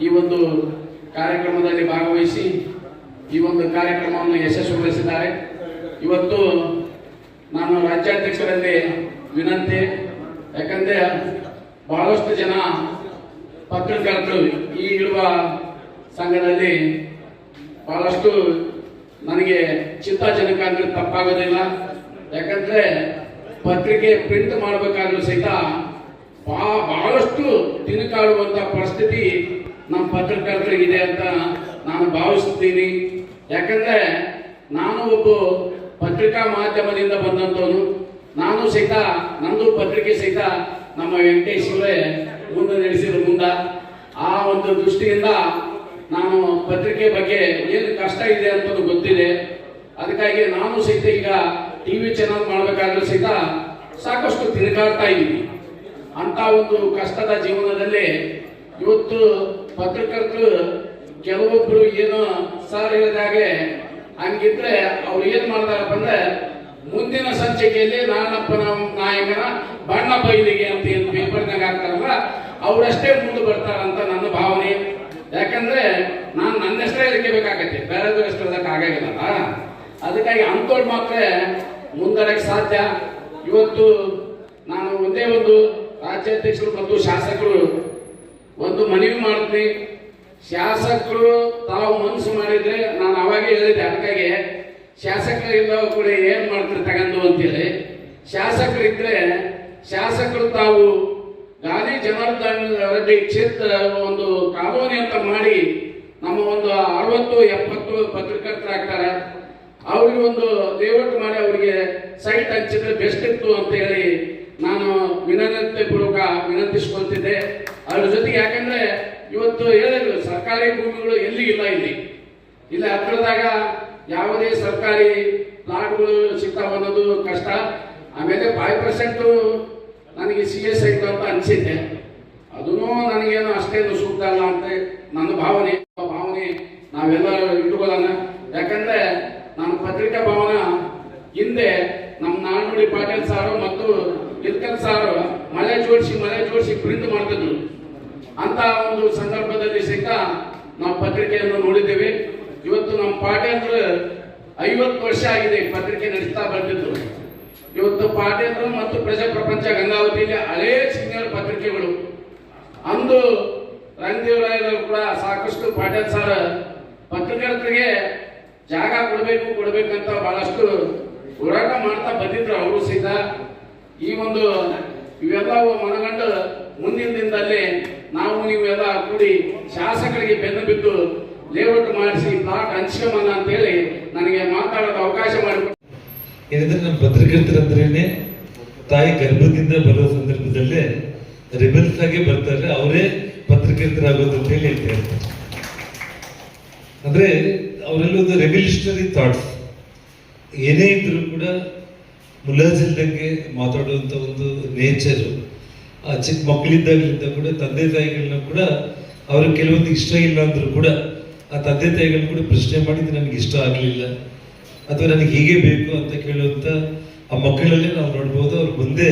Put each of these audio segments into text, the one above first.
ಈ ಒಂದು ಕಾರ್ಯಕ್ರಮದಲ್ಲಿ ಭಾಗವಹಿಸಿ ಈ ಒಂದು ಕಾರ್ಯಕ್ರಮವನ್ನು ಯಶಸ್ವಿಗೊಳಿಸಿದ್ದಾರೆ. ಇವತ್ತು ನಾನು ರಾಜ್ಯಾಧ್ಯಕ್ಷರಲ್ಲಿ ವಿನಂತಿ, ಯಾಕಂದ್ರೆ ಬಹಳಷ್ಟು ಜನ ಪತ್ರಕರ್ತರು ಈ ಇರುವ ಸಂಘದಲ್ಲಿ ಬಹಳಷ್ಟು ನನಗೆ ಚಿಂತಾಜನಕ ಅಂದ್ರೆ ತಪ್ಪಾಗೋದಿಲ್ಲ. ಯಾಕಂದ್ರೆ ಪತ್ರಿಕೆ ಪ್ರಿಂಟ್ ಮಾಡಬೇಕಾದ್ರೂ ಸಹಿತ ಬಹಳಷ್ಟು ತಿನುಕಾಡುವಂತ ಪರಿಸ್ಥಿತಿ ನಮ್ಮ ಪತ್ರಕರ್ತರಿಗಿದೆ ಅಂತ ನಾನು ಭಾವಿಸ್ತೀನಿ ಯಾಕಂದ್ರೆ ನಾನು ಒಬ್ಬ ಪತ್ರಿಕಾ ಮಾಧ್ಯಮದಿಂದ ಬಂದಂತವನು ನಾನು ಸಹಿತ, ನಂದು ಪತ್ರಿಕೆ ಸಹಿತ ನಮ್ಮ ವೆಂಕಟೇಶ್ವರೇ ಮುಂದೆ ನಡೆಸಿದ ಮುಂದ. ಆ ಒಂದು ದೃಷ್ಟಿಯಿಂದ ನಾನು ಪತ್ರಿಕೆ ಬಗ್ಗೆ ಏನು ಕಷ್ಟ ಇದೆ ಅಂತ ಗೊತ್ತಿದೆ. ಅದಕ್ಕಾಗಿ ನಾನು ಸಹಿತ ಈಗ ಟಿ ವಿ ಚಾನಲ್ ಮಾಡಬೇಕಾದ್ರೂ ಸಹಿತ ಸಾಕಷ್ಟು ತಿರುಗಾಡ್ತಾ ಇದ್ದೀನಿ. ಅಂತ ಒಂದು ಕಷ್ಟದ ಜೀವನದಲ್ಲಿ ಇವತ್ತು ಪತ್ರಕರ್ತರು ಕೆಲವೊಬ್ರು ಏನು ಸಾರ್ ಹೇಳಿದಾಗೆ ಹಂಗಿದ್ರೆ ಅವ್ರು ಏನ್ ಮಾಡ್ತಾರಪ್ಪ ಅಂದ್ರೆ, ಮುಂದಿನ ಸಂಚಿಕೆಯಲ್ಲಿ ನಾನಪ್ಪನ ನಾಯಕನ ಬಣ್ಣ ಬೈಲಿಗೆ ಅಂತ ಏನು ಪೇಪರ್ನಾಗ ಹಾಕ್ತಾರಲ್ಲ, ಅವರಷ್ಟೇ ಮುಂದೆ ಬರ್ತಾರಂತ ನನ್ನ ಭಾವನೆ. ಯಾಕಂದ್ರೆ ನಾನು ನನ್ನಷ್ಟೇ ಬೇಕಾಗತ್ತೆ ಬೇರೆದವ್ರ ಎಷ್ಟು ಆಗಾಗಿಲ್ಲ ಅದಕ್ಕಾಗಿ ಅಂಥವ್ರು ಮಾತ್ರ ಮುಂದರಕ್ಕೆ ಸಾಧ್ಯ. ಇವತ್ತು ನಾನು ಒಂದೇ ಒಂದು ರಾಜ್ಯಾಧ್ಯಕ್ಷರು ಮತ್ತು ಶಾಸಕರು ಒಂದು ಮನವಿ ಮಾಡ್ತೀನಿ. ಶಾಸಕರು ತಾವು ಮನಸ್ಸು ಮಾಡಿದ್ರೆ ನಾನು ಅವಾಗೇ ಹೇಳಿದ್ದೆ ಅದಕ್ಕಾಗಿ. ಶಾಸಕರಿಂದ ಕೂಡ ಏನು ಮಾಡ್ತಾರೆ ತಗೊಂಡು ಅಂತೇಳಿ. ಶಾಸಕರಿದ್ರೆ ಶಾಸಕರು ತಾವು ಗಾಂಧಿ ಜನಾರ್ದನ್ ರೆಡ್ಡಿ ಕ್ಷೇತ್ರ ಒಂದು ಕಾಲೋನಿ ಅಂತ ಮಾಡಿ ನಮ್ಮ ಒಂದು ಅರವತ್ತು, ಎಪ್ಪತ್ತು ಪತ್ರಕರ್ತರಾಗ್ತಾರೆ. ಅವ್ರಿಗೆ ಒಂದು ಲೇಔಟ್ ಮಾಡಿ ಅವರಿಗೆ ಸೈಟ್ ಹಂಚಿದ್ರೆ ಬೆಸ್ಟ್ ಇತ್ತು ಅಂತ ಹೇಳಿ ನಾನು ವಿನಂತಿ ಪೂರ್ವಕ ವಿನಂತಿಸ್ಕೊಳ್ತಿದ್ದೆ. ಅದ್ರ ಜೊತೆಗೆ ಯಾಕಂದ್ರೆ ಇವತ್ತು ಹೇಳಿದ್ರು, ಸರ್ಕಾರಿ ಭೂಮಿಗಳು ಎಲ್ಲಿ ಇಲ್ಲ. ಇಲ್ಲಿ ಇಲ್ಲಿ ಹತ್ರದಾಗ ಯಾವುದೇ ಸರ್ಕಾರಿ ಪ್ಲಾಟ್ಗಳು ಸಿಗ್ತಾವ ಅನ್ನೋದು ಕಷ್ಟ. ಆಮೇಲೆ ಫೈವ್ ಪರ್ಸೆಂಟ್ ನನಗೆ ಸಿ ಎಸ್ ಐತೆ ಅಂತ ಅನಿಸಿದ್ದೆ. ಅದೂ ನನಗೇನು ಅಷ್ಟೇನು ಸೂಕ್ತ ಅಲ್ಲ ಅಂತ ನನ್ನ ಭಾವನೆ ಭಾವನೆ ನಾವೆಲ್ಲ ಇಟ್ಕೊಳ್ಳೋಣ ಯಾಕಂದ್ರೆ ನಾನು ಪತ್ರಿಕಾ ಭವನ ಹಿಂದೆ ನಮ್ಮ ನಾಲ್ನುಡಿ ಪಾಟೀಲ್ ಸಾರು ಮತ್ತು ಇಲ್ಕಲ್ ಸಾರು ಮಳೆ ಜೋಡಿಸಿ ಮಳೆ ಜೋಡಿಸಿ ಪ್ರಿಂಟ್ ಮಾಡ್ತಿದ್ರು. ಅಂತ ಒಂದು ಸಂದರ್ಭದಲ್ಲಿ ಸಹಿತ ನಾವು ಪತ್ರಿಕೆಯನ್ನು ನೋಡಿದ್ದೇವೆ. ಇವತ್ತು ನಮ್ಮ ಪಾಟೇಂದ್ರ ಐವತ್ತು ವರ್ಷ ಆಗಿದೆ ಪತ್ರಿಕೆ ನಡೆಸ್ತಾ ಬಂದಿದ್ದು. ಇವತ್ತು ಪಾಟೇಂದ್ರ ಮತ್ತು ಪ್ರಜಾಪ್ರಪಂಚ ಗಂಗಾವತಿಯಲ್ಲಿ ಹಳೇ ಸೀನಿಯರ್ ಪತ್ರಿಕೆಗಳು. ಅಂದು ರಂಗದೇವರಾಯರು ಕೂಡ ಸಾಕಷ್ಟು ಪಾಟೇಲ್ ಸರ್ ಪತ್ರಕರ್ತರಿಗೆ ಜಾಗ ಕೊಡಬೇಕು, ಕೊಡಬೇಕಂತ ಬಹಳಷ್ಟು ಹೋರಾಟ ಮಾಡ್ತಾ ಬಂದಿದ್ರು ಅವರು ಸಹಿತ. ಈ ಒಂದು ಇವೆಲ್ಲವೂ ಮನಗಂಡು ಮುಂದಿನ ದಿನದಲ್ಲಿ ನಾವು ನೀವೆಲ್ಲ ಕೂಡಿ ಶಾಸಕರಿಗೆ ಬೆನ್ನು ಬಿದ್ದು ಲೇಔಟ್ ಮಾಡಿಸಿ ಪ್ಲಾಟ್ ಹಂಚ್ಕೊಂಬಲ್ಲ ಅಂತ ಹೇಳಿ ನನಗೆ ಮಾತಾಡೋದು ಅವಕಾಶ ಮಾಡಿಕೊಟ್ಟು ಏನಂದ್ರೆ ನಮ್ಮ ಪತ್ರಕರ್ತರಂದ್ರೇನೆ ತಾಯಿ ಗರ್ಭದಿಂದ ಬರೋ ಸಂದರ್ಭದಲ್ಲೇ ರಿಬಲ್ಸ್ ಆಗಿ ಬರ್ತಾರೆ, ಅವರೇ ಪತ್ರಕರ್ತರಾಗೋದು ಅಂತ ಹೇಳಿ ಹೇಳ್ತಾ ಇರ್ತಾರೆ. ಅಂದ್ರೆ ಅವರಲ್ಲಿ ಒಂದು ರೆವಲ್ಯೂಷನರಿ ಥಾಟ್ಸ್ ಏನೇ ಇದ್ರೂ ಕೂಡ ಮುಲಾಜಿಲ್ದಂಗೆ ಮಾತಾಡುವಂತ ಒಂದು ನೇಚರು ಚಿಕ್ಕ ಮಕ್ಕಳಿದ್ದಾಗಲಿಂದ ಕೂಡ, ತಂದೆ ತಾಯಿಗಳನ್ನ ಕೂಡ ಅವ್ರ ಕೆಲವೊಂದು ಇಷ್ಟ ಇಲ್ಲ ಅಂದ್ರು ಕೂಡ ಆ ತಂದೆ ತಾಯಿಗಳನ್ನ ಕೂಡ ಪ್ರಶ್ನೆ ಮಾಡಿದ್ದು ನನಗೆ ಇಷ್ಟ ಆಗಲಿಲ್ಲ. ಅಥವಾ ನನಗೆ ಹೀಗೆ ಬೇಕು ಅಂತ ಕೇಳುವಂಥ ಆ ಮಕ್ಕಳಲ್ಲೇ ನಾವು ನೋಡ್ಬೋದು, ಅವ್ರು ಮುಂದೆ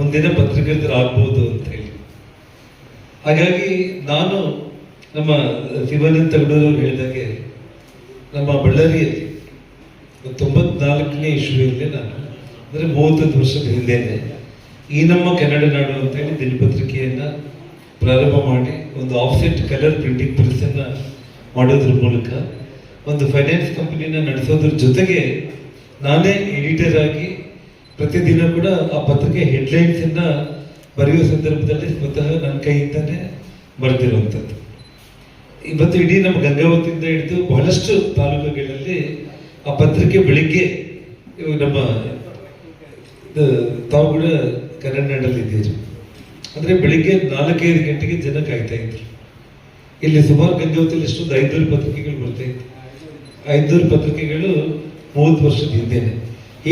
ಒಂದಿನ ಪತ್ರಕರ್ತರಾಗ್ಬೋದು ಅಂತ ಹೇಳಿ. ಹಾಗಾಗಿ ನಾನು ನಮ್ಮ ಶಿವಾನಂದ ತಗಡೂರವ್ರು ಹೇಳಿದಾಗೆ ನಮ್ಮ ಬಳ್ಳಾರಿಯಲ್ಲಿ ತೊಂಬತ್ನಾಲ್ಕನೇ ಇಶ್ವಿಯಲ್ಲಿ ನಾನು, ಅಂದರೆ ಮೂವತ್ತೊಂದು ವರ್ಷದ ಹಿಂದೆನೆ ಈ ನಮ್ಮ ಕನ್ನಡ ನಾಡು ಅಂತ ಹೇಳಿ ದಿನಪತ್ರಿಕೆಯನ್ನ ಪ್ರಾರಂಭ ಮಾಡಿ ಒಂದು ಆಫ್ಸೆಟ್ ಕಲರ್ ಪ್ರಿಂಟಿಂಗ್ ಪ್ರೆಸ್ಸನ್ನು ಮಾಡೋದ್ರ ಮೂಲಕ ಒಂದು ಫೈನಾನ್ಸ್ ಕಂಪನಿನ ನಡೆಸೋದ್ರ ಜೊತೆಗೆ ನಾನೇ ಎಡಿಟರ್ ಆಗಿ ಪ್ರತಿದಿನ ಕೂಡ ಆ ಪತ್ರಿಕೆ ಹೆಡ್ಲೈನ್ಸ್ ಅನ್ನ ಬರೆಯುವ ಸಂದರ್ಭದಲ್ಲಿ ಸ್ವತಃ ನನ್ನ ಕೈಯಿಂದನೇ ಬರೆದಿರುವಂಥದ್ದು. ಇವತ್ತು ಇಡೀ ನಮ್ಮ ಗಂಗಾವತಿಯಿಂದ ಹಿಡಿದು ಬಹಳಷ್ಟು ತಾಲೂಕುಗಳಲ್ಲಿ ಆ ಪತ್ರಿಕೆ ಬೆಳಿಗ್ಗೆ ನಮ್ಮ ತಾವು ಕೂಡ ಕನ್ನಡ ನಾಡಲ್ಲಿ ಇದ್ದೀರಿ ಅಂದ್ರೆ ಬೆಳಿಗ್ಗೆ ನಾಲ್ಕೈದು ಗಂಟೆಗೆ ಜನ ಕಾಯ್ತಾ ಇದ್ರು. ಇಲ್ಲಿ ಸುಮಾರು ಗಂಗಾವತಿಯಲ್ಲಿ ಎಷ್ಟೊಂದು ಐದೂರು ಪತ್ರಿಕೆಗಳು ಬರ್ತಾ ಇತ್ತು. ಐದೂರು ಪತ್ರಿಕೆಗಳು ಮೂವತ್ತು ವರ್ಷದ ಹಿಂದೆನೆ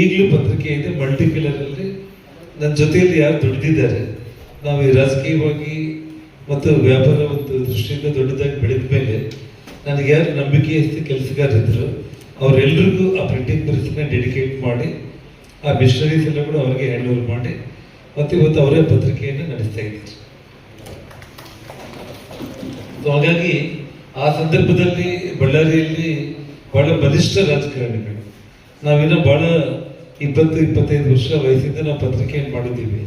ಈಗಲೂ ಪತ್ರಿಕೆ ಇದೆ ಮಲ್ಟಿ ಅಲ್ಲಿ. ನನ್ನ ಜೊತೆಯಲ್ಲಿ ಯಾರು ದುಡ್ದಿದ್ದಾರೆ. ನಾವು ಈ ರಾಜಕೀಯವಾಗಿ ಮತ್ತು ವ್ಯಾಪಾರ ಒಂದು ದೃಷ್ಟಿಯಿಂದ ದೊಡ್ಡದಾಗಿ ಬೆಳೆದ ಮೇಲೆ ನನಗೆ ಯಾರು ನಂಬಿಕೆಯಷ್ಟು ಕೆಲಸಗಾರಿದ್ರು ಅವರೆಲ್ಲರಿಗೂ ಆ ಪ್ರಿಂಟಿಂಗ್ ಪ್ರೆಸ್ನ ಡೆಡಿಕೇಟ್ ಮಾಡಿ, ಆ ಮಿಷನರೀಸ್ ಎಲ್ಲ ಕೂಡ ಅವ್ರಿಗೆ ಹ್ಯಾಂಡ್ ಓವರ್ ಮಾಡಿ ಮತ್ತು ಇವತ್ತು ಅವರೇ ಪತ್ರಿಕೆಯನ್ನು ನಡೆಸ್ತಾ ಇದ್ದಾರೆ. ಹಾಗಾಗಿ ಆ ಸಂದರ್ಭದಲ್ಲಿ ಬಳ್ಳಾರಿಯಲ್ಲಿ ಬಹಳ ಬಲಿಷ್ಠ ರಾಜಕಾರಣಿಗಳು. ನಾವಿನ್ನ ಬಹಳ ಇಪ್ಪತ್ತು, ಇಪ್ಪತ್ತೈದು ವರ್ಷ ವಯಸ್ಸಿಂದ ನಾವು ಪತ್ರಿಕೆಯನ್ನು ಮಾಡಿದ್ದೀವಿ.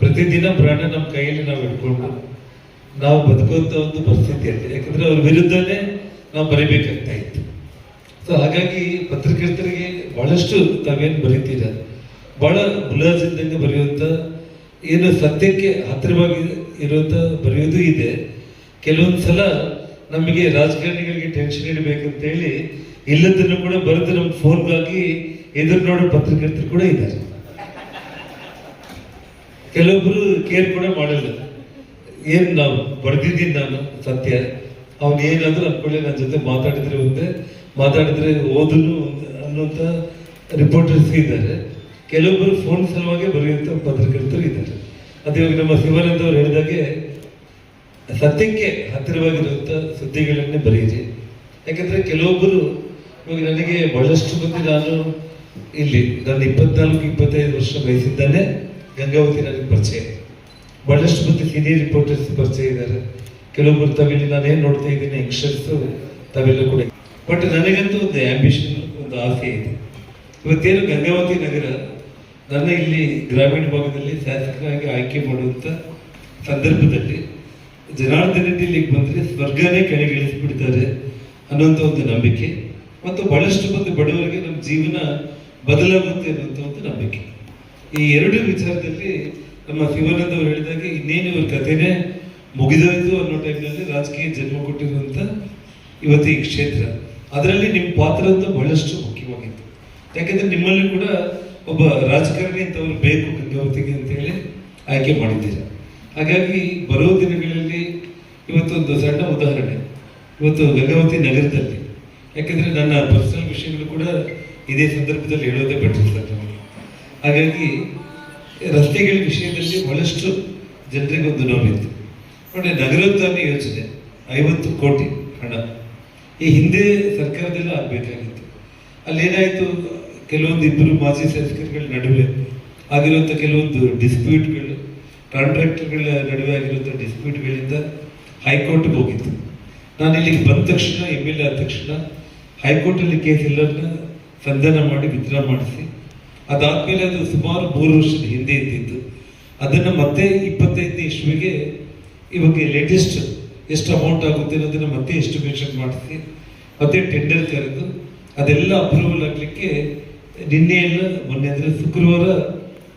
ಪ್ರತಿದಿನ ಪ್ರಾಣ ನಮ್ಮ ಕೈಯಲ್ಲಿ ನಾವು ಇಟ್ಕೊಂಡು ನಾವು ಬದುಕುವಂತ ಒಂದು ಪರಿಸ್ಥಿತಿಯಲ್ಲಿ, ಯಾಕಂದ್ರೆ ಅವ್ರ ವಿರುದ್ಧನೇ ನಾವು ಬರಿಬೇಕಾಗ್ತಾ ಇತ್ತು. ಸೊ ಹಾಗಾಗಿ ಪತ್ರಕರ್ತರಿಗೆ ಬಹಳಷ್ಟು ತಾವೇನು ಬರೀತೀರ? ಬಹಳ ಮುಲಾಜಿದ್ದಂಗೆ ಬರೆಯುವಂಥ ಏನು ಸತ್ಯಕ್ಕೆ ಹತ್ತಿರವಾಗಿ ಇರುವಂಥ ಬರೆಯೋದು ಇದೆ. ಕೆಲವೊಂದು ಸಲ ನಮಗೆ ರಾಜಕಾರಣಿಗಳಿಗೆ ಟೆನ್ಷನ್ ಇಡಬೇಕಂತೇಳಿ ಇಲ್ಲದನ್ನು ಕೂಡ ಬರೆದು ನಮ್ಮ ಫೋನ್ಗಾಗಿ ಎದುರು ನೋಡೋ ಪತ್ರಕರ್ತರು ಕೂಡ ಇದ್ದಾರೆ. ಕೆಲವೊಬ್ರು ಕೇರ್ ಕೂಡ ಮಾಡಲ್ಲ. ಏನ್ ನಾವು ಬರೆದಿದ್ದೀನಿ ನಾನು ಸತ್ಯ? ಅವ್ನು ಏನಾದ್ರೂ ಅನ್ಕೊಳ್ಳಿ ನನ್ನ ಜೊತೆ ಮಾತಾಡಿದ್ರೆ ಒಂದೆ, ಮಾತಾಡಿದ್ರೆ ಓದನು ಅನ್ನುವಂಥ ರಿಪೋರ್ಟರ್ಸ್ ಇದ್ದಾರೆ. ಕೆಲವೊಬ್ಬರು ಫೋನ್ ಸಲುವಾಗಿ ಬರೆಯುವಂಥ ಪತ್ರಕರ್ತರು ಇದ್ದಾರೆ. ಅದೇ ಇವಾಗ ನಮ್ಮ ಶಿವಾನಂದ ಅವರು ಹೇಳಿದಾಗೆ, ಸತ್ಯಕ್ಕೆ ಹತ್ತಿರವಾಗಿರುವಂಥ ಸುದ್ದಿಗಳನ್ನೇ ಬರೆಯಿರಿ. ಯಾಕಂದ್ರೆ ಕೆಲವೊಬ್ಬರು ಇವಾಗ ನನಗೆ ಬಹಳಷ್ಟು ಮಂದಿ ನಾನು ಇಲ್ಲಿ ನನ್ನ ಇಪ್ಪತ್ನಾಲ್ಕು, ಇಪ್ಪತ್ತೈದು ವರ್ಷ ವಯಸ್ಸಿದ್ದಾನೆ ಗಂಗಾವತಿ ನನಗೆ ಪರಿಚಯ. ಬಹಳಷ್ಟು ಮಂದಿ ಸೀನಿಯರ್ ರಿಪೋರ್ಟರ್ಸ್ ಪರಿಚಯ ಇದ್ದಾರೆ. ಕೆಲವೊಬ್ಬರು ತಾವಿಲ್ಲಿ ನಾನೇನು ನೋಡ್ತಾ ಇದ್ದೀನಿ, ಯಂಗ್ಸ್ಟರ್ಸ್, ತಮಿಳು ಕೂಡ. ಬಟ್ ನನಗಂತೂ ಒಂದು ಆಂಬಿಷನ್ ಒಂದು ಆಸೆ ಇದೆ. ಇವತ್ತೇನು ಗಂಗಾವತಿ ನಗರ ನನ್ನ ಇಲ್ಲಿ ಗ್ರಾಮೀಣ ಭಾಗದಲ್ಲಿ ಶಾಸಕರಾಗಿ ಆಯ್ಕೆ ಮಾಡುವಂಥ ಸಂದರ್ಭದಲ್ಲಿ ಜನಾರ್ದನ ರೆಡ್ಡಿ ಇಲ್ಲಿಗೆ ಬಂದರೆ ಸ್ವರ್ಗನೇ ಕೆಳಗಿಳಿಸ್ಬಿಡ್ತಾರೆ ಅನ್ನೋಂಥ ಒಂದು ನಂಬಿಕೆ. ಮತ್ತು ಬಹಳಷ್ಟು ಮಂದಿ ಬಡವರಿಗೆ ನಮ್ಮ ಜೀವನ ಬದಲಾಗುತ್ತೆ ಅನ್ನೋಂಥ ಒಂದು ನಂಬಿಕೆ. ಈ ಎರಡು ವಿಚಾರದಲ್ಲಿ ನಮ್ಮ ಶಿವಾನಂದ ಅವರು ಹೇಳಿದಾಗೆ ಇನ್ನೇನು ಇವ್ರ ಕಥೆನೇ ಮುಗಿದೋಯ್ತು ಅನ್ನೋ ಟೈಮ್ನಲ್ಲಿ ರಾಜಕೀಯ ಜನ್ಮ ಕೊಟ್ಟಿರುವಂಥ ಇವತ್ತು ಈ ಕ್ಷೇತ್ರ. ಅದರಲ್ಲಿ ನಿಮ್ಮ ಪಾತ್ರ ಅಂತ ಬಹಳಷ್ಟು ಮುಖ್ಯವಾಗಿತ್ತು. ಯಾಕಂದ್ರೆ ನಿಮ್ಮಲ್ಲಿ ಕೂಡ ಒಬ್ಬ ರಾಜಕಾರಣಿ ಅಂತವ್ರು ಬೇಕು ಗಂಗಾವತಿಗೆ ಅಂತೇಳಿ ಆಯ್ಕೆ ಮಾಡಿದ್ದೀರಾ. ಹಾಗಾಗಿ ಬರೋ ದಿನಗಳಲ್ಲಿ ಇವತ್ತೊಂದು ಸಣ್ಣ ಉದಾಹರಣೆ. ಇವತ್ತು ಗಂಗಾವತಿ ನಗರದಲ್ಲಿ. ಯಾಕೆಂದರೆ ನನ್ನ ಪರ್ಸನಲ್ ವಿಷಯಗಳು ಕೂಡ ಇದೇ ಸಂದರ್ಭದಲ್ಲಿ ಹೇಳೋದೇ ಬೆಟರ್ ಸರ್ ನಮಗೆ. ಹಾಗಾಗಿ ರಸ್ತೆಗಳ ವಿಷಯದಲ್ಲಿ ಬಹಳಷ್ಟು ಜನರಿಗೆ ಒಂದು ನೋವಿತ್ತು ನೋಡಿ ನಗರೋತ್ಥಾನ ಯೋಜನೆ, ಐವತ್ತು ಕೋಟಿ ಹಣ. ಈ ಹಿಂದೆ ಸರ್ಕಾರದಲ್ಲ ಆಗಬೇಕಾಗಿತ್ತು. ಅಲ್ಲೇನಾಯಿತು? ಕೆಲವೊಂದು ಇಬ್ಬರು ಮಾಜಿ ಶಾಸಕರುಗಳ ನಡುವೆ ಆಗಿರುವಂಥ ಕೆಲವೊಂದು ಡಿಸ್ಪ್ಯೂಟ್ಗಳು ಕಾಂಟ್ರಾಕ್ಟರ್ಗಳ ನಡುವೆ ಆಗಿರುವಂಥ ಡಿಸ್ಪ್ಯೂಟ್ಗಳಿಂದ ಹೈಕೋರ್ಟ್ಗೆ ಹೋಗಿತ್ತು. ನಾನು ಇಲ್ಲಿಗೆ ಬಂದ ತಕ್ಷಣ ಎಂ ಎಲ್ ಎ ಆದ ತಕ್ಷಣ ಹೈಕೋರ್ಟಲ್ಲಿ ಕೇಸ್ ಎಲ್ಲರನ್ನ ಸಂಧಾನ ಮಾಡಿ, ವಿತ್ಡ್ರಾ ಮಾಡಿಸಿ. ಅದಾದಮೇಲೆ ಅದು ಸುಮಾರು ಮೂರು ವರ್ಷದ ಹಿಂದೆ ಇದ್ದಿದ್ದು ಅದನ್ನು ಮತ್ತೆ ಇಪ್ಪತ್ತೈದನೇ ಇಶ್ವಿಗೆ ಇವಾಗ ಲೇಟೆಸ್ಟ್ ಎಷ್ಟು ಅಮೌಂಟ್ ಆಗುತ್ತೆ ಅನ್ನೋದನ್ನು ಮತ್ತೆ ಎಸ್ಟಿಮೇಷನ್ ಮಾಡಿಸಿ, ಮತ್ತೆ ಟೆಂಡರ್ ಕರೆದು ಅದೆಲ್ಲ ಅಪ್ರೂವಲ್ ಆಗಲಿಕ್ಕೆ ನಿನ್ನೆ ಎಲ್ಲ ಮೊನ್ನೆ ಅಂದರೆ ಶುಕ್ರವಾರ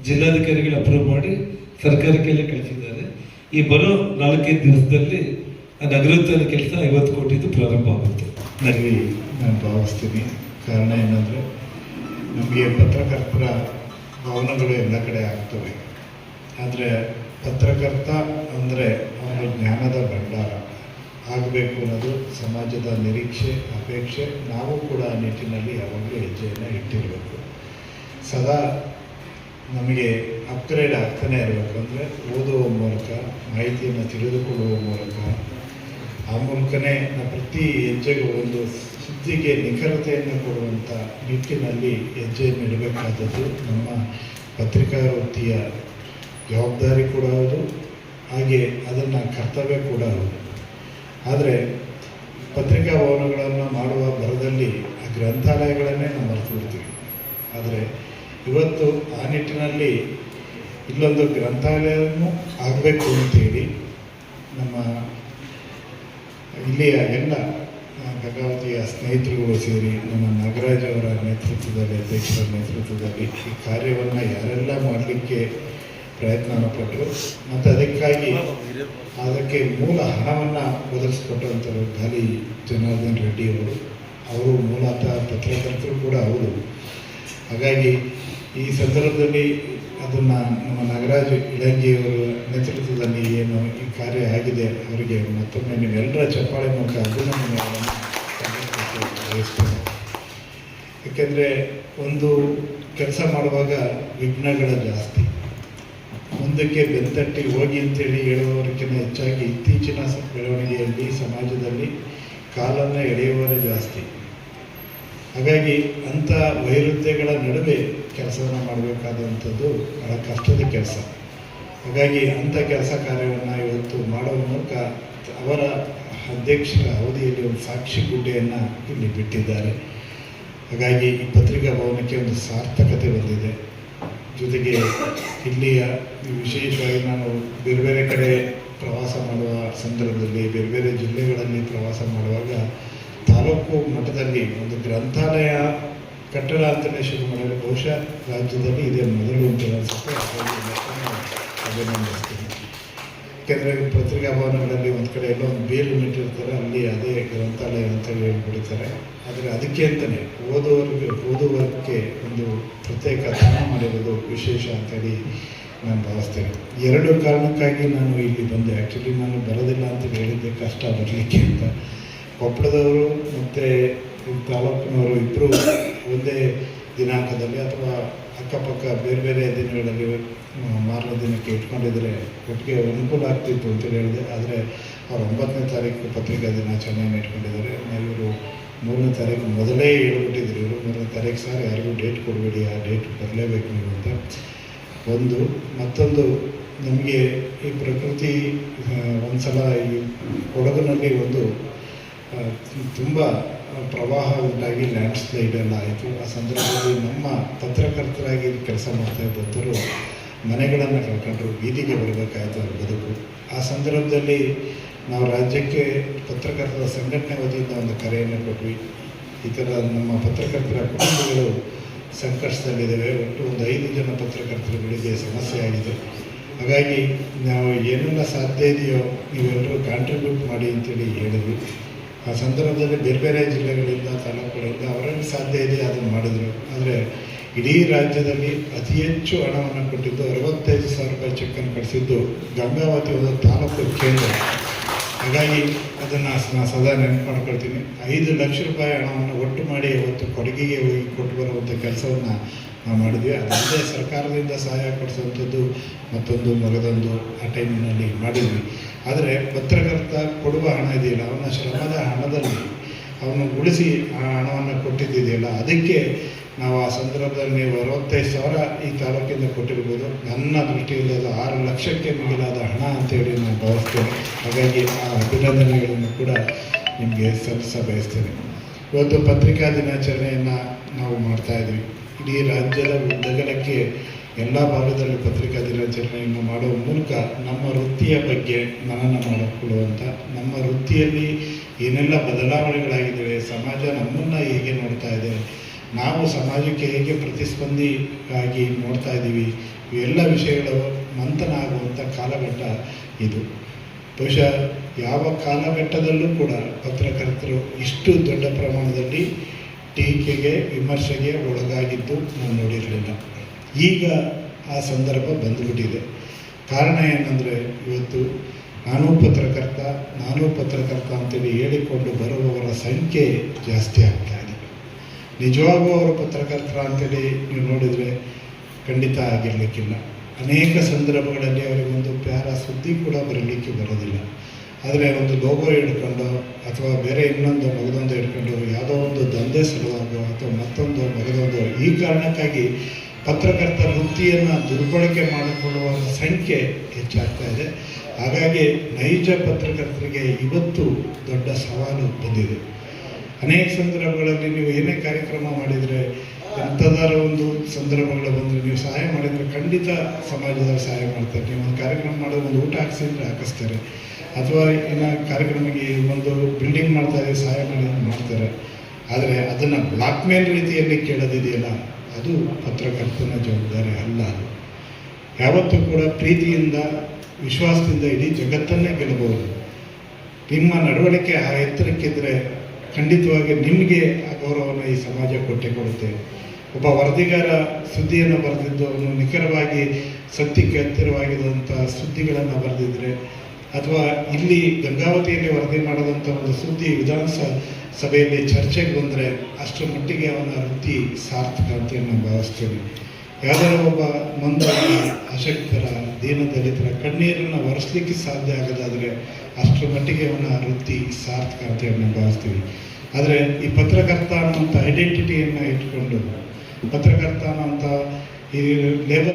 ಜಿಲ್ಲಾಧಿಕಾರಿಗಳು ಅಪ್ರೂವ್ ಮಾಡಿ ಸರ್ಕಾರಕ್ಕೆಲ್ಲ ಕಳಿಸಿದ್ದಾರೆ. ಈ ಬರೋ ನಾಲ್ಕೈದು ದಿವಸದಲ್ಲಿ ಆ ನಗರೋತ್ಥಾನ ಕೆಲಸ ಐವತ್ತು ಕೋಟಿದು ಪ್ರಾರಂಭ ಆಗುತ್ತೆ. ನನಗೆ ನಾನು ಭಾವಿಸ್ತೀನಿ. ಕಾರಣ ಏನಂದರೆ, ನಮಗೆ ಪತ್ರಕರ್ತರ ಭವನಗಳು ಎಲ್ಲ ಕಡೆ ಆಗ್ತವೆ. ಆದರೆ ಪತ್ರಕರ್ತ ಅಂದರೆ ಅವನ ಜ್ಞಾನದ ಭಂಡಾರ. ಆಗಬೇಕು ಅನ್ನೋದು ಸಮಾಜದ ನಿರೀಕ್ಷೆ, ಅಪೇಕ್ಷೆ. ನಾವು ಕೂಡ ಆ ನಿಟ್ಟಿನಲ್ಲಿ ಯಾವಾಗಲೂ ಹೆಜ್ಜೆಯನ್ನು ಇಟ್ಟಿರಬೇಕು. ಸದಾ ನಮಗೆ ಅಪ್ಗ್ರೇಡ್ ಆಗ್ತಾನೆ ಇರಬೇಕು ಅಂದರೆ ಓದುವ ಮೂಲಕ, ಮಾಹಿತಿಯನ್ನು ತಿಳಿದುಕೊಳ್ಳುವ ಮೂಲಕ, ಆ ಮೂಲಕನೇ ಪ್ರತಿ ಹೆಜ್ಜೆಗೂ ಒಂದು ಸುದ್ದಿಗೆ ನಿಖರತೆಯನ್ನು ಕೊಡುವಂಥ ನಿಟ್ಟಿನಲ್ಲಿ ಹೆಜ್ಜೆಯನ್ನು ಇಡಬೇಕಾದದ್ದು ನಮ್ಮ ಪತ್ರಿಕಾ ವೃತ್ತಿಯ ಜವಾಬ್ದಾರಿ ಕೂಡ ಹೌದು. ಹಾಗೆ ಅದನ್ನು ಕರ್ತವ್ಯ ಕೂಡ ಹೌದು. ಆದರೆ ಪತ್ರಿಕಾ ಭವನಗಳನ್ನು ಮಾಡುವ ಭರದಲ್ಲಿ ಆ ಗ್ರಂಥಾಲಯಗಳನ್ನೇ ನಾವು ಮರೆತು ಬಿಡ್ತೀವಿ. ಆದರೆ ಇವತ್ತು ಆ ನಿಟ್ಟಿನಲ್ಲಿ ಇಲ್ಲೊಂದು ಗ್ರಂಥಾಲಯವನ್ನು ಆಗಬೇಕು ಅಂತೇಳಿ ನಮ್ಮ ಇಲ್ಲಿಯ ಎಲ್ಲ ಗಂಗಾವತಿಯ ಸ್ನೇಹಿತರುಗಳು ಸೇರಿ ನಮ್ಮ ನಾಗರಾಜ್ ಅವರ ನೇತೃತ್ವದಲ್ಲಿ, ಅಧ್ಯಕ್ಷರ ನೇತೃತ್ವದಲ್ಲಿ ಈ ಕಾರ್ಯವನ್ನು ಯಾರೆಲ್ಲ ಮಾಡಲಿಕ್ಕೆ ಪ್ರಯತ್ನ ಪಟ್ಟರು ಮತ್ತು ಅದಕ್ಕಾಗಿ ಅದಕ್ಕೆ ಮೂಲ ಹಣವನ್ನು ಒದಗಿಸ್ಕೊಟ್ಟಂಥವ್ರು ಗಾಲಿ ಜನಾರ್ದನ್ ರೆಡ್ಡಿಯವರು ಅವರು. ಮೂಲತಃ ಪತ್ರಕರ್ತರು ಕೂಡ ಅವರು ಹಾಗಾಗಿ ಈ ಸಂದರ್ಭದಲ್ಲಿ ಅದನ್ನು ನಮ್ಮ ನಾಗರಾಜ್ ಇಳಂಗಿಯವರ ನೇತೃತ್ವದಲ್ಲಿ ಏನು ಈ ಕಾರ್ಯ ಆಗಿದೆ, ಅವರಿಗೆ ಮತ್ತೊಮ್ಮೆ ನೀವೆಲ್ಲರ ಚಪ್ಪಾಳೆ ಮೂಲಕ ಅಭಿನಂದನೆಗಳನ್ನು ಬಯಸ್ತೇನೆ ಏಕೆಂದರೆ ಒಂದು ಕೆಲಸ ಮಾಡುವಾಗ ವಿಘ್ನಗಳ ಜಾಸ್ತಿ. ಮುಂದಕ್ಕೆ ಬೆಂತಟ್ಟಿ ಹೋಗಿ ಅಂತೇಳಿ ಹೇಳುವವರಿಗಿಂತ ಹೆಚ್ಚಾಗಿ ಇತ್ತೀಚಿನ ಬೆಳವಣಿಗೆಯಲ್ಲಿ, ಸಮಾಜದಲ್ಲಿ ಕಾಲನ್ನು ಎಳೆಯುವವರೇ ಜಾಸ್ತಿ. ಹಾಗಾಗಿ ಅಂಥ ವೈರುಧ್ಯಗಳ ನಡುವೆ ಕೆಲಸವನ್ನು ಮಾಡಬೇಕಾದಂಥದ್ದು ಬಹಳ ಕಷ್ಟದ ಕೆಲಸ. ಹಾಗಾಗಿ ಅಂಥ ಕೆಲಸ ಕಾರ್ಯವನ್ನು ಇವತ್ತು ಮಾಡುವ ಮೂಲಕ ಅವರ ಅಧ್ಯಕ್ಷರ ಅವಧಿಯಲ್ಲಿ ಒಂದು ಸಾಕ್ಷಿ ಗುಡ್ಡೆಯನ್ನು ಇಲ್ಲಿ ಬಿಟ್ಟಿದ್ದಾರೆ. ಹಾಗಾಗಿ ಈ ಪತ್ರಿಕಾ ಭವನಕ್ಕೆ ಒಂದು ಸಾರ್ಥಕತೆ ಬಂದಿದೆ. ಜೊತೆಗೆ ಇಲ್ಲಿಯ ವಿಶೇಷವಾಗಿ ನಾನು ಬೇರೆ ಬೇರೆ ಕಡೆ ಪ್ರವಾಸ ಮಾಡುವ ಸಂದರ್ಭದಲ್ಲಿ, ಬೇರೆ ಬೇರೆ ಜಿಲ್ಲೆಗಳಲ್ಲಿ ಪ್ರವಾಸ ಮಾಡುವಾಗ ತಾಲೂಕು ಮಟ್ಟದಲ್ಲಿ ಒಂದು ಗ್ರಂಥಾಲಯ ಕಟ್ಟಡ ಅಂತಲೇ ಶುರು ಮಾಡಲು ಬಹುಶಃ ರಾಜ್ಯದಲ್ಲಿ ಇದೇ ಮೊದಲು ಅಂತ ಅನಿಸುತ್ತೆ. ಅಭಿನಂದಿಸ್ತೀನಿ ಯಾಕೆಂದರೆ ಪತ್ರಿಕಾ ಭವನಗಳಲ್ಲಿ ಒಂದು ಕಡೆ ಎಲ್ಲೋ ಒಂದು ಬೇಲು ಮಿಟ್ಟಿರ್ತಾರೆ ಅಲ್ಲಿ ಅದೇ ಗ್ರಂಥಾಲಯ ಅಂತ ಹೇಳ್ಬಿಡ್ತಾರೆ. ಆದರೆ ಅದಕ್ಕೆ ಅಂತಲೇ ಓದೋರಿಗೆ ಓದುವಕ್ಕೆ ಒಂದು ಪ್ರತ್ಯೇಕ ಸ್ಥಾನ ಮಾಡಿರೋದು ವಿಶೇಷ ಅಂತೇಳಿ ನಾನು ಭಾವಿಸ್ತೇನೆ. ಎರಡು ಕಾರಣಕ್ಕಾಗಿ ನಾನು ಇಲ್ಲಿ ಬಂದೆ. ಆ್ಯಕ್ಚುಲಿ ನಾನು ಬರೋದಿಲ್ಲ ಅಂತ ಹೇಳಿದ್ದೆ, ಕಷ್ಟ ಬರಲಿಕ್ಕೆ ಅಂತ. ಕೊಪ್ಪಳದವರು ಮತ್ತು ತಾಲೂಕಿನವರು ಇಬ್ಬರು ಒಂದೇ ದಿನಾಂಕದಲ್ಲಿ ಅಥವಾ ಅಕ್ಕಪಕ್ಕ ಬೇರೆ ಬೇರೆ ದಿನಗಳಲ್ಲಿ ಮಾರಲ ದಿನಕ್ಕೆ ಇಟ್ಕೊಂಡಿದ್ರೆ ಒಟ್ಟಿಗೆ ಅನುಕೂಲ ಆಗ್ತಿತ್ತು ಅಂತೇಳಿ ಹೇಳಿದೆ. ಆದರೆ ಅವ್ರು ಒಂಬತ್ತನೇ ತಾರೀಕು ಪತ್ರಿಕಾ ದಿನಾಚರಣೆಯನ್ನು ಇಟ್ಕೊಂಡಿದ್ದಾರೆ. ಇವರು ಮೂರನೇ ತಾರೀಕು ಮೊದಲೇ ಹೇಳ್ಬಿಟ್ಟಿದ್ರು ಇವರು. ಮೂರನೇ ತಾರೀಕು ಸರ್ ಯಾರಿಗೂ ಡೇಟ್ ಕೊಡಬೇಡಿ, ಆ ಡೇಟ್ ಬರಲೇಬೇಕು ನೀವು ಅಂತ. ಒಂದು, ಮತ್ತೊಂದು, ನಮಗೆ ಈ ಪ್ರಕೃತಿ ಒಂದು ಸಲ ಈ ಕೊಡಗಿನಲ್ಲಿ ಒಂದು ತುಂಬ ಪ್ರವಾಹ ಉಂಟಾಗಿ ಲ್ಯಾಂಡ್ ಸ್ಲೈಡ್ ಎಲ್ಲ ಆಯಿತು. ಆ ಸಂದರ್ಭದಲ್ಲಿ ನಮ್ಮ ಪತ್ರಕರ್ತರಾಗಿ ಕೆಲಸ ಮಾಡ್ತಾ ಇದ್ದಂಥವರು ಮನೆಗಳನ್ನು ಕಳ್ಕೊಂಡ್ರು ಬೀದಿಗೆ ಬರಬೇಕಾಯಿತು ಅವ್ರ ಬದುಕು. ಆ ಸಂದರ್ಭದಲ್ಲಿ ನಾವು ರಾಜ್ಯಕ್ಕೆ ಪತ್ರಕರ್ತರ ಸಂಘಟನೆ ವತಿಯಿಂದ ಒಂದು ಕರೆಯನ್ನು ಕೊಟ್ವಿ. ಈ ಥರ ನಮ್ಮ ಪತ್ರಕರ್ತರ ಕುಟುಂಬಗಳು ಸಂಕಷ್ಟದಲ್ಲಿದ್ದಾವೆ. ಒಟ್ಟು ಒಂದು ಐದು ಜನ ಪತ್ರಕರ್ತರುಗಳಿಗೆ ಸಮಸ್ಯೆ ಆಗಿದೆ. ಹಾಗಾಗಿ ನಾವು ಏನೆಲ್ಲ ಸಾಧ್ಯ ಇದೆಯೋ ನೀವೆಲ್ಲರೂ ಕಾಂಟ್ರಿಬ್ಯೂಟ್ ಮಾಡಿ ಅಂತೇಳಿ ಹೇಳಿದ್ವಿ. ಆ ಸಂದರ್ಭದಲ್ಲಿ ಬೇರೆ ಬೇರೆ ಜಿಲ್ಲೆಗಳಿಂದ, ತಾಲೂಕುಗಳಿಂದ ಅವರಲ್ಲಿ ಸಾಧ್ಯ ಇದೆ, ಅದನ್ನು ಮಾಡಿದರು. ಆದರೆ ಇಡೀ ರಾಜ್ಯದಲ್ಲಿ ಅತಿ ಹೆಚ್ಚು ಹಣವನ್ನು ಕೊಟ್ಟಿದ್ದು ಅರವತ್ತೈದು ಸಾವಿರ ರೂಪಾಯಿ ಚೆಕ್ಕನ್ನು ಕಳಿಸಿದ್ದು ಗಂಗಾವತಿ ಒಂದು ತಾಲೂಕು ಕೇಂದ್ರ. ಹಾಗಾಗಿ ಅದನ್ನು ನಾನು ಸದಾ ನೆನಪು ಮಾಡ್ಕೊಳ್ತೀನಿ. ಐದು ಲಕ್ಷ ರೂಪಾಯಿ ಹಣವನ್ನು ಒಟ್ಟು ಮಾಡಿ ಇವತ್ತು ಕೊಡುಗೆಗೆ ಹೋಗಿ ಕೊಟ್ಟು ಬರುವಂಥ ಕೆಲಸವನ್ನು ನಾವು ಮಾಡಿದ್ವಿ. ಅದಲ್ಲದೆ ಸರ್ಕಾರದಿಂದ ಸಹಾಯ ಕೊಡಿಸುವಂಥದ್ದು ಮತ್ತೊಂದು ಮಗದೊಂದು ಆ ಟೈಮಿನಲ್ಲಿ ಮಾಡಿದ್ವಿ. ಆದರೆ ಪತ್ರಕರ್ತ ಕೊಡುವ ಹಣ ಇದೆಯಲ್ಲ, ಅವನ ಶ್ರಮದ ಹಣದಲ್ಲಿ ಅವನು ಉಳಿಸಿ ಆ ಹಣವನ್ನು ಕೊಟ್ಟಿದ್ದಿದೆಯಲ್ಲ, ಅದಕ್ಕೆ ನಾವು ಆ ಸಂದರ್ಭದಲ್ಲಿ ನೀವು ಅರವತ್ತೈದು ಸಾವಿರ ಈ ತಾಲೂಕಿಂದ ಕೊಟ್ಟಿರ್ಬೋದು. ನನ್ನ ದೃಷ್ಟಿಯಲ್ಲಿ ಅದು ಆರು ಲಕ್ಷಕ್ಕೆ ಮಿಗಿಲಾದ ಹಣ ಅಂತೇಳಿ ನಾನು ಭಾವಿಸ್ತೇನೆ ಹಾಗಾಗಿ ಆ ಅಭಿನಂದನೆಗಳನ್ನು ಕೂಡ ನಿಮಗೆ ಸಲ್ಲಿಸ ಬಯಸ್ತೇನೆ. ಇವತ್ತು ಪತ್ರಿಕಾ ದಿನಾಚರಣೆಯನ್ನು ನಾವು ಮಾಡ್ತಾ ಇದ್ವಿ. ಇಡೀ ರಾಜ್ಯದ ಉದ್ದಗಲಕ್ಕೆ ಎಲ್ಲ ಭಾಗದಲ್ಲಿ ಪತ್ರಿಕಾ ದಿನಾಚರಣೆಯನ್ನು ಮಾಡುವ ಮೂಲಕ ನಮ್ಮ ವೃತ್ತಿಯ ಬಗ್ಗೆ ಮನನ ಮಾಡಿಕೊಳ್ಳುವಂಥ ನಮ್ಮ ವೃತ್ತಿಯಲ್ಲಿ ಏನೆಲ್ಲ ಬದಲಾವಣೆಗಳಾಗಿದ್ದಾವೆ, ಸಮಾಜ ನಮ್ಮನ್ನು ಹೇಗೆ ನೋಡ್ತಾ ಇದೆ ನಾವು ಸಮಾಜಕ್ಕೆ ಹೇಗೆ ಪ್ರತಿಸ್ಪಂದಿಯಾಗಿ ನೋಡ್ತಾ ಇದ್ದೀವಿ, ಇವೆಲ್ಲ ವಿಷಯಗಳು ಮಂಥನ ಆಗುವಂಥ ಕಾಲಘಟ್ಟ ಇದು. ಬಹುಶಃ ಯಾವ ಕಾಲಘಟ್ಟದಲ್ಲೂ ಕೂಡ ಪತ್ರಕರ್ತರು ಇಷ್ಟು ದೊಡ್ಡ ಪ್ರಮಾಣದಲ್ಲಿ ಟೀಕೆಗೆ, ವಿಮರ್ಶೆಗೆ ಒಳಗಾಗಿದ್ದು ನಾನು ನೋಡಿರಲಿಲ್ಲ. ಈಗ ಆ ಸಂದರ್ಭ ಬಂದುಬಿಟ್ಟಿದೆ. ಕಾರಣ ಏನಂದರೆ, ಇವತ್ತು ನಾನು ಪತ್ರಕರ್ತ ನಾನು ಪತ್ರಕರ್ತ ಅಂತೇಳಿ ಹೇಳಿಕೊಂಡು ಬರುವವರ ಸಂಖ್ಯೆ ಜಾಸ್ತಿ ಆಗ್ತಾ ನಿಜವಾಗೂ ಅವರ ಪತ್ರಕರ್ತರ ಅಂತೇಳಿ ನೀವು ನೋಡಿದರೆ ಖಂಡಿತ ಆಗಿರಲಿಕ್ಕಿಲ್ಲ. ಅನೇಕ ಸಂದರ್ಭಗಳಲ್ಲಿ ಅವರಿಗೊಂದು ಪ್ಯಾರ ಸುದ್ದಿ ಕೂಡ ಬರಲಿಕ್ಕೆ ಬರೋದಿಲ್ಲ. ಆದರೆ ಒಂದು ಲೋಗೋ ಹಿಡ್ಕೊಂಡು ಅಥವಾ ಬೇರೆ ಇನ್ನೊಂದು ಮಗದೊಂದು ಹಿಡ್ಕೊಂಡು ಯಾವುದೋ ಒಂದು ದಂಧೆ ಸಲುವಾಗೋ ಅಥವಾ ಮತ್ತೊಂದು ಮಗದೊಂದು ಈ ಕಾರಣಕ್ಕಾಗಿ ಪತ್ರಕರ್ತ ವೃತ್ತಿಯನ್ನು ದುರ್ಬಳಕೆ ಮಾಡಿಕೊಳ್ಳುವ ಸಂಖ್ಯೆ ಹೆಚ್ಚಾಗ್ತಾ ಇದೆ. ಹಾಗಾಗಿ ನೈಜ ಪತ್ರಕರ್ತರಿಗೆ ಇವತ್ತು ದೊಡ್ಡ ಸವಾಲು ಬಂದಿದೆ. ಅನೇಕ ಸಂದರ್ಭಗಳಲ್ಲಿ ನೀವು ಏನೇ ಕಾರ್ಯಕ್ರಮ ಮಾಡಿದರೆ ಅಂಥದಾರ ಒಂದು ಸಂದರ್ಭಗಳು ಬಂದರೆ ನೀವು ಸಹಾಯ ಮಾಡಿದರೆ ಖಂಡಿತ ಸಮಾಜದಲ್ಲಿ ಸಹಾಯ ಮಾಡ್ತಾರೆ. ನೀವು ಒಂದು ಕಾರ್ಯಕ್ರಮ ಮಾಡೋ ಒಂದು ಊಟ ಹಾಕ್ಸಿದ್ರೆ ಹಾಕಿಸ್ತಾರೆ. ಅಥವಾ ಏನೋ ಕಾರ್ಯಕ್ರಮಕ್ಕೆ ಒಂದು ಬಿಲ್ಡಿಂಗ್ ಮಾಡ್ತಾರೆ ಸಹಾಯ ಮಾಡಿ ಮಾಡ್ತಾರೆ. ಆದರೆ ಅದನ್ನು ಬ್ಲಾಕ್ ಮೇಲ್ ರೀತಿಯಲ್ಲಿ ಕೇಳೋದಿದೆಯಲ್ಲ, ಅದು ಪತ್ರಕರ್ತನ ಜವಾಬ್ದಾರಿ ಅಲ್ಲ ಯಾವತ್ತೂ ಕೂಡ ಪ್ರೀತಿಯಿಂದ, ವಿಶ್ವಾಸದಿಂದ ಇಡೀ ಜಗತ್ತನ್ನೇ ಗೆಲ್ಲಬಹುದು. ನಿಮ್ಮ ನಡವಳಿಕೆ ಆ ಎತ್ತರಕ್ಕಿದ್ರೆ ಖಂಡಿತವಾಗಿ ನಿಮಗೆ ಆ ಗೌರವವನ್ನು ಈ ಸಮಾಜ ಕೊಟ್ಟೆ ಕೊಡುತ್ತೆ. ಒಬ್ಬ ವರದಿಗಾರ ಸುದ್ದಿಯನ್ನು ಬರೆದಿದ್ದು ಅವನು ನಿಖರವಾಗಿ ಸತ್ಯಕ್ಕೆ ಹತ್ತಿರವಾಗಿರುವಂಥ ಸುದ್ದಿಗಳನ್ನು ಬರೆದಿದ್ರೆ, ಅಥವಾ ಇಲ್ಲಿ ಗಂಗಾವತಿಯಲ್ಲಿ ವರದಿ ಮಾಡಿದಂಥ ಒಂದು ಸುದ್ದಿ ವಿಧಾನಸಭಾ ಸಭೆಯಲ್ಲಿ ಚರ್ಚೆಗೆ ಬಂದರೆ ಅಷ್ಟರ ಮಟ್ಟಿಗೆ ಅವನ ವೃತ್ತಿ ಸಾರ್ಥಕ ಅಂತ ನಾನು ಭಾವಿಸ್ತೇನೆ. ಯಾವ್ದಾರ ಒಬ್ಬ ಮಂದ ಅಶಕ್ತರ ದೀನ ದಲಿತರ ಕಣ್ಣೀರನ್ನು ಒರೆಸ್ಲಿಕ್ಕೆ ಸಾಧ್ಯ ಆಗದಾದರೆ ಅಷ್ಟರ ಮಟ್ಟಿಗೆ ಅವನ ವೃತ್ತಿ ಸಾರ್ಥಕ ಅಂತ ಹೇಳಿ ಭಾವಿಸ್ತೀವಿ. ಆದರೆ ಈ ಪತ್ರಕರ್ತ ಅನ್ನುವಂಥ ಐಡೆಂಟಿಟಿಯನ್ನು ಇಟ್ಕೊಂಡು ಪತ್ರಕರ್ತ ಅನ್ನುವಂಥ ಈ ಲೇಬರ್